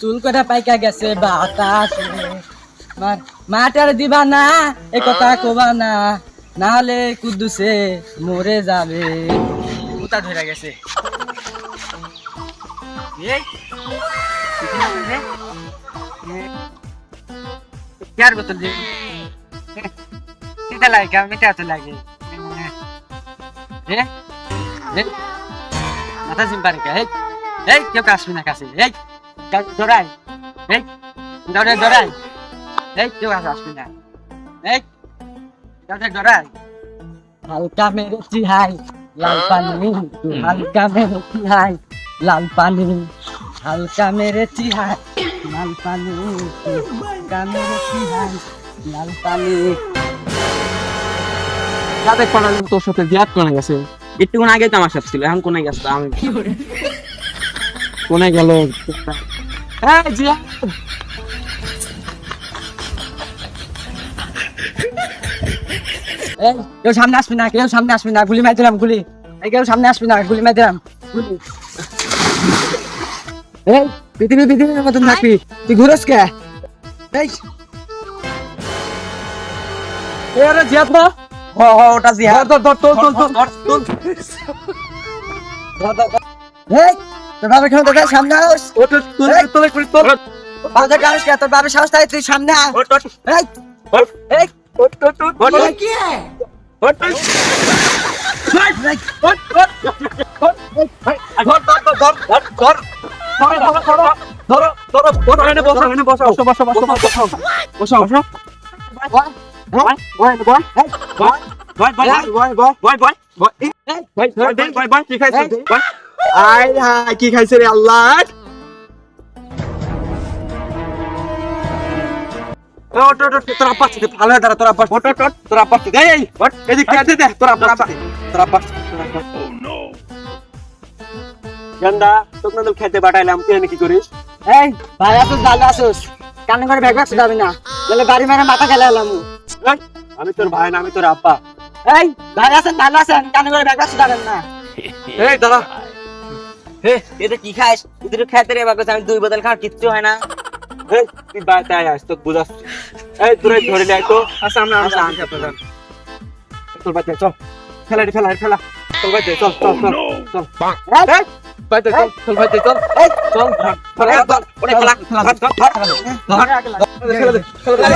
চুল গেছে মাটার দিবা না এ কথা কবা না না হলে কুদ্দুসে মরে যাবে। উতা ধরে গেছে। এই, এখানে আছে এটা লাগে এত লাগে। মাথা চিন্তা রেখে এই কেউ আসবি না কাছে। এই, দৌড়াই এই দৌড়ে দৌড়াই। এই, কেউ আসবি না। এই দৌড়াই। হালকা মেরেছি, হাই, লাল পানি। হালকা মেরেছি, হাই, লাল পানি। হালকা মেরেছি, হাই, লাল পানি। হালকা মেরেছি, হাই, লাল পানি। পাড়ার লোক তোর সাথে বিয়াত কোনে গেছে একটুক্ষণ আগে তো আমার সাথে ছিল এখন কোনে গেছে আমি কোনে গেল। হ্যাঁ জিয়াদ! কেউ সামনে আসবি না কেউ সামনে আসবি না গুলি মাই দিলাম গুলি। এই কেউ সামনে আসবি না গুলি মাই দিলাম এই পৃথিবী পৃথিবীর মতন থাকবি। তুই ঘুরস কে? এই। জিয়াদ না হ হ ওটা ধর ধর ধর ধর ধর ধর এই তোর বাবার কেন তোর সামনে আস। তুই তুই তোর কে বাবার সাহস তাই তুই সামনে আ এই। ওট এই। ওট ওট ওট ওট কি? ওট কি খাইছে রে আল্লাহ তোরা পাচ্ছি ভালো দাঁড়া তোরা পাচ্ছি তোরা পাচ্ছি এই এদিক খেতে দে তোরা পাচ্ছি তোরা পাচ্ছি গন্দা তোকে তো খেতে পাঠাইলাম তুই কি করিস এই ভাই আসুস ভালো আসুস কানে করে ব্যাগ যাবি না তাহলে বাড়ি মেরে মাথা খেলে এলাম আমি তোর ভাই না আমি তোর আব্বা। এই ভাই আছেন ভালো আছেন কানে করে ব্যাগ ব্যাগ না। এই দাদা। হে এটা কি খাস তুই খেতে রে বাবা আমি দুই বোতল খাওয়ার কিচ্ছু হয় না। এই তুই বাড়িতে আয় আস তোকে বুঝাচ্ছি। এই তোর এই ধরে লাই তো। আচ্ছা আমরা আমরা আনছি আপনার তোর বাড়িতে চল। ফেলা রে ফেলা রে ফেলা। তোর বাড়িতে চল চল চল চল। বাড়িতে চল চল বাড়িতে চল চল ধর ধর ওরে খেলা ধর ধর ফেলে দে, ফেলে দে।